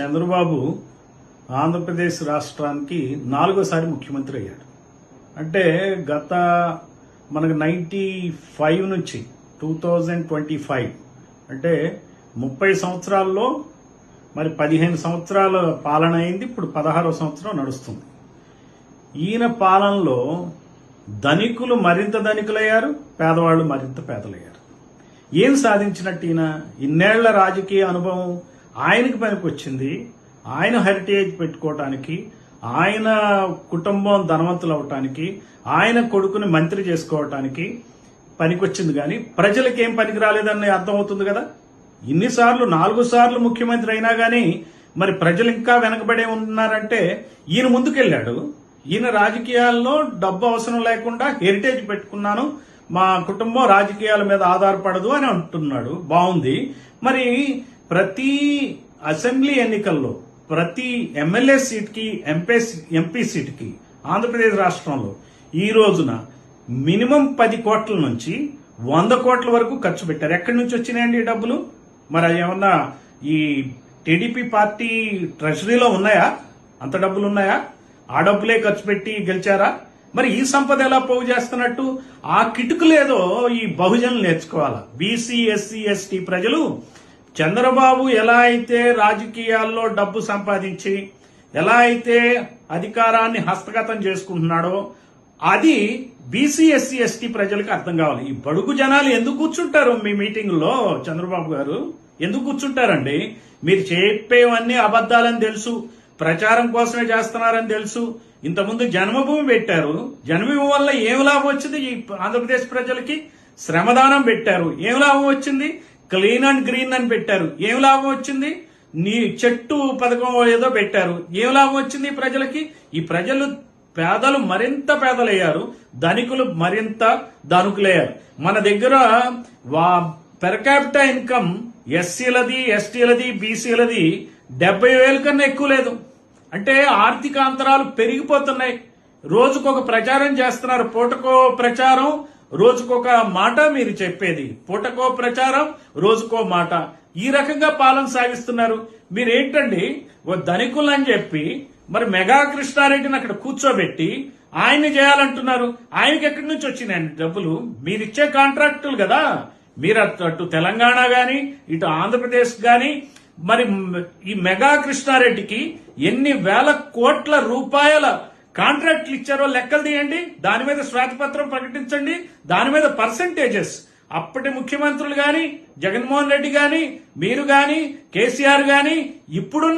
చంద్రబాబు ఆంధ్రప్రదేశ్ రాష్ట్రానికి నాలుగోసారి ముఖ్యమంత్రి అయ్యాడు. అంటే గత మనకు నైంటీ ఫైవ్ నుంచి టూ థౌజండ్ ట్వంటీ ఫైవ్ అంటే ముప్పై సంవత్సరాల్లో మరి పదిహేను సంవత్సరాల పాలన అయింది ఇప్పుడు పదహారో సంవత్సరం నడుస్తుంది. ఈయన పాలనలో ధనికులు మరింత ధనికులయ్యారు పేదవాళ్ళు మరింత పేదలయ్యారు. ఏం సాధించినట్టు ఈయన? ఇన్నేళ్ళ రాజకీయ అనుభవం ఆయనకి పనికొచ్చింది ఆయన హెరిటేజ్ పెట్టుకోవటానికి ఆయన కుటుంబం ధనవంతులు అవటానికి ఆయన కొడుకుని మంత్రి చేసుకోవటానికి పనికొచ్చింది. కానీ ప్రజలకి ఏం పనికి రాలేదని అర్థమవుతుంది కదా? ఇన్నిసార్లు నాలుగు సార్లు ముఖ్యమంత్రి అయినా కానీ మరి ప్రజలు ఇంకా వెనకబడే ఉన్నారంటే ఈయన ముందుకెళ్ళాడు. ఈయన రాజకీయాల్లో డబ్బు అవసరం లేకుండా హెరిటేజ్ పెట్టుకున్నాను. మా కుటుంబం రాజకీయాల మీద ఆధారపడదు అని అంటున్నాడు. బాగుంది. మరి ప్రతి అసెంబ్లీ ఎన్నికల్లో ప్రతి ఎమ్మెల్యే సీట్కి ఎంపీ ఎంపీ సీట్కి ఆంధ్రప్రదేశ్ రాష్ట్రంలో ఈ రోజున మినిమం పది కోట్ల నుంచి వంద కోట్ల వరకు ఖర్చు పెట్టారు. ఎక్కడి నుంచి వచ్చినాయండి ఈ డబ్బులు? మరి ఏమన్నా ఈ టీడీపీ పార్టీ ట్రెషరీలో ఉన్నాయా? అంత డబ్బులు ఉన్నాయా? ఆ డబ్బులే ఖర్చు పెట్టి గెలిచారా? మరి ఈ సంపద ఎలా పోగు చేస్తున్నట్టు? ఆ కిటుకులేదో ఈ బహుజనులు నేర్చుకోవాలా? బీసీ ఎస్సీ ఎస్టీ ప్రజలు చంద్రబాబు ఎలా అయితే రాజకీయాల్లో డబ్బు సంపాదించి ఎలా అయితే అధికారాన్ని హస్తగతం చేసుకుంటున్నాడో అది బీసీ ఎస్సీ ఎస్టీ ప్రజలకు అర్థం కావాలి. ఈ బడుగు జనాలు ఎందుకు కూర్చుంటారు మీ మీటింగ్లో చంద్రబాబు గారు? ఎందుకు కూర్చుంటారండి? మీరు చెప్పేవన్నీ అబద్ధాలని తెలుసు ప్రచారం కోసమే చేస్తున్నారని తెలుసు. ఇంతకుముందు జన్మభూమి పెట్టారు. జన్మభూమి వల్ల ఏం లాభం వచ్చింది ఈ ఆంధ్రప్రదేశ్ ప్రజలకి? శ్రమదానం పెట్టారు. ఏం లాభం వచ్చింది? క్లీన్ అండ్ గ్రీన్ అని పెట్టారు. ఏం లాభం వచ్చింది? నీ చెట్టు పథకం ఏదో పెట్టారు. ఏం లాభం వచ్చింది ప్రజలకి? ఈ ప్రజలు పేదలు మరింత పేదలయ్యారు. ధనికులు మరింత ధనుకులయ్యారు. మన దగ్గర వా పెర్ క్యాపిటల్ ఇన్కమ్ ఎస్సీలది ఎస్టీలది బీసీలది డెబ్బై వేల కన్నా ఎక్కువ లేదు. అంటే ఆర్థిక అంతరాలు పెరిగిపోతున్నాయి. రోజుకొక ప్రచారం చేస్తున్నారు. పూటకో ప్రచారం రోజుకొక మాట మీరు చెప్పేది. పూటకో ప్రచారం రోజుకో మాట. ఈ రకంగా పాలన సాగిస్తున్నారు. మీరేంటండి? ఓ ధనికులు అని చెప్పి మరి మెగా కృష్ణారెడ్డిని అక్కడ కూర్చోబెట్టి ఆయన చేయాలంటున్నారు. ఆయనకి ఎక్కడి నుంచి వచ్చినాయండి డబ్బులు? మీరిచ్చే కాంట్రాక్టులు కదా. మీరు అటు అటు తెలంగాణ గాని ఇటు ఆంధ్రప్రదేశ్ గాని మరి ఈ మెగా కృష్ణారెడ్డికి ఎన్ని వేల కోట్ల రూపాయల కాంట్రాక్ట్లు ఇచ్చారో లెక్కలు తీయండి. దాని మీద శ్వేతపత్రం ప్రకటించండి. దాని మీద పర్సంటేజెస్. అప్పటి ముఖ్యమంత్రులు గాని జగన్మోహన్ రెడ్డి గాని మీరు గాని కేసీఆర్ గాని ఇప్పుడున్న